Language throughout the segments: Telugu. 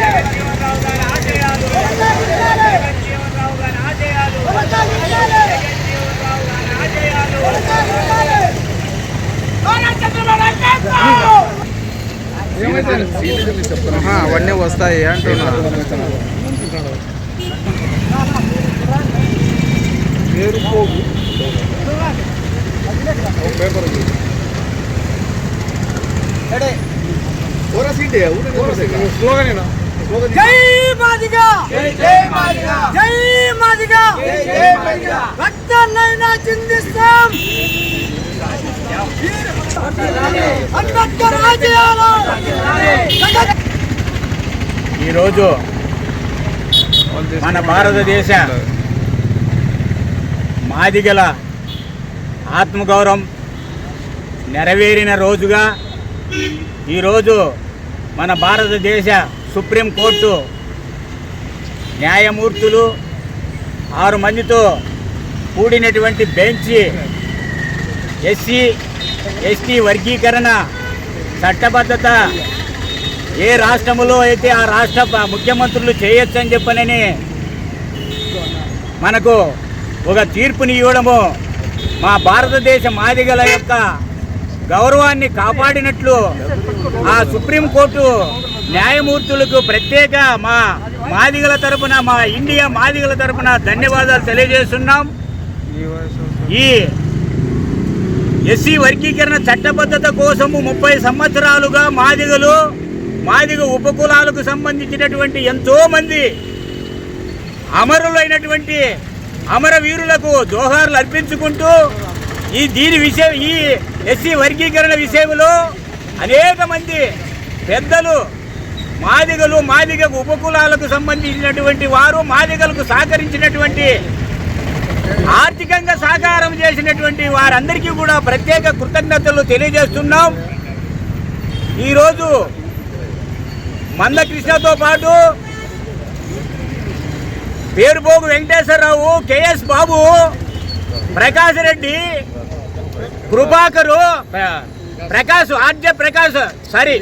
జగజ్జీవన్ రావు గారి జై మాదిగా! జై మాదిగా. జై మాదిగా! జై మాదిగా. రక్తాన్నైనా చిందిస్తాం! ఈరోజు మన భారతదేశ మాదిగల ఆత్మగౌరవం నెరవేరిన రోజుగా ఈరోజు మన భారతదేశ సుప్రీంకోర్టు న్యాయమూర్తులు ఆరు మందితో కూడినటువంటి బెంచ్ ఎస్సీ ఎస్టీ వర్గీకరణ చట్టబద్ధత ఏ రాష్ట్రంలో అయితే ఆ రాష్ట్ర ముఖ్యమంత్రులు చేయొచ్చని చెప్పనని మనకు ఒక తీర్పుని ఇవ్వడము మా భారతదేశ మాదిగల యొక్క గౌరవాన్ని కాపాడినట్లు ఆ సుప్రీంకోర్టు న్యాయమూర్తులకు ప్రత్యేక మా మాదిగల తరపున మా ఇండియా మాదిగల తరపున ధన్యవాదాలు తెలియజేస్తున్నాం. ఈ ఎస్సీ వర్గీకరణ చట్టబద్ధత కోసము ముప్పై సంవత్సరాలుగా మాదిగలు మాదిగ ఉపకులాలకు సంబంధించినటువంటి ఎంతోమంది అమరులైనటువంటి అమరవీరులకు జోహార్లు అర్పించుకుంటూ ఈ దీని విషయం ఈ ఎస్సీ వర్గీకరణ విషయంలో అనేక మంది పెద్దలు మాదిగలు మాదిగ ఉపకులాలకు సంబంధించినటువంటి వారు మాదిగలకు సహకరించినటువంటి ఆర్థికంగా సహకారం చేసినటువంటి వారందరికీ కూడా ప్రత్యేక కృతజ్ఞతలు తెలియజేస్తున్నాం. ఈరోజు మందకృష్ణతో పాటు Perupogu Venkateswararao KS Babu Prakash Reddy Krupakar Prakash RJ Prakash sorry.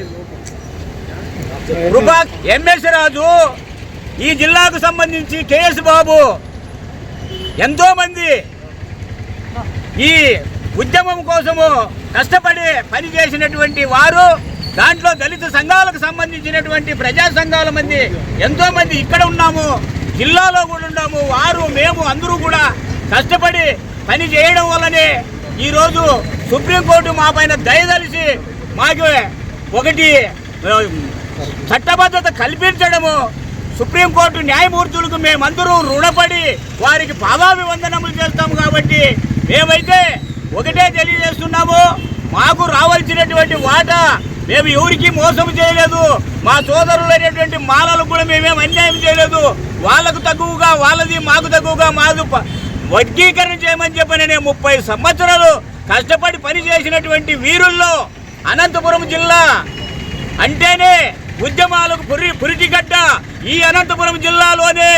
Krupa MS Raju ఈ జిల్లాకు సంబంధించి కేఎస్ బాబు ఎంతో మంది ఈ ఉద్యమం కోసము కష్టపడి పనిచేసినటువంటి వారు దాంట్లో దళిత సంఘాలకు సంబంధించినటువంటి ప్రజా సంఘాల మంది ఎంతో మంది ఇక్కడ ఉన్నాము జిల్లాలో కూడా ఉన్నాము వారు మేము అందరూ కూడా కష్టపడి పని చేయడం వల్లనే ఈరోజు సుప్రీంకోర్టు మా పైన దయదలిసి మాకు ఒకటి చట్టబద్ధత కల్పించడము. సుప్రీంకోర్టు న్యాయమూర్తులకు మేమందరూ రుణపడి వారికి పాదాభివందనములు చేస్తాము కాబట్టి మేమైతే ఒకటే తెలియజేస్తున్నాము. మాకు రావాల్సినటువంటి వాటా మేము ఎవరికి మోసం చేయలేదు. మా సోదరులైనటువంటి మాలలకు కూడా మేమేం అన్యాయం చేయలేదు. వాళ్ళకు తక్కువగా వాళ్ళది మాకు తక్కువగా మాకు వర్గీకరణ చేయమని చెప్పని నేను ముప్పై సంవత్సరాలు కష్టపడి పని చేసినటువంటి వీరుల్లో అనంతపురం జిల్లా అంటేనే ఉద్యమాలకు పురి పురిటిగడ్డ ఈ అనంతపురం జిల్లాలోనే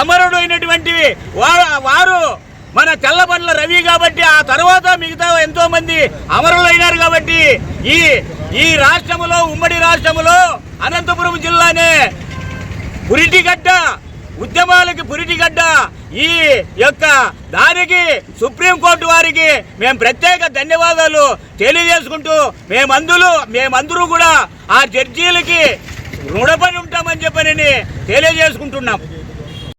అమరుడు అయినటువంటి వారు మన తెల్లబండ్ల రవి కాబట్టి ఆ తర్వాత మిగతా ఎంతో మంది అమరులైనారు కాబట్టి ఈ ఈ రాష్ట్రములో ఉమ్మడి రాష్ట్రములో అనంతపురం జిల్లానే పురిటిగడ్డ ఉద్యమాలకి పురిటిగడ్డ ఈ యొక్క దానికి సుప్రీంకోర్టు వారికి మేము ప్రత్యేక ధన్యవాదాలు తెలియజేసుకుంటూ మేమందులు మేమందరూ కూడా ఆ జడ్జీలకి రుణపడి ఉంటామని చెప్పని తెలియజేసుకుంటున్నాం.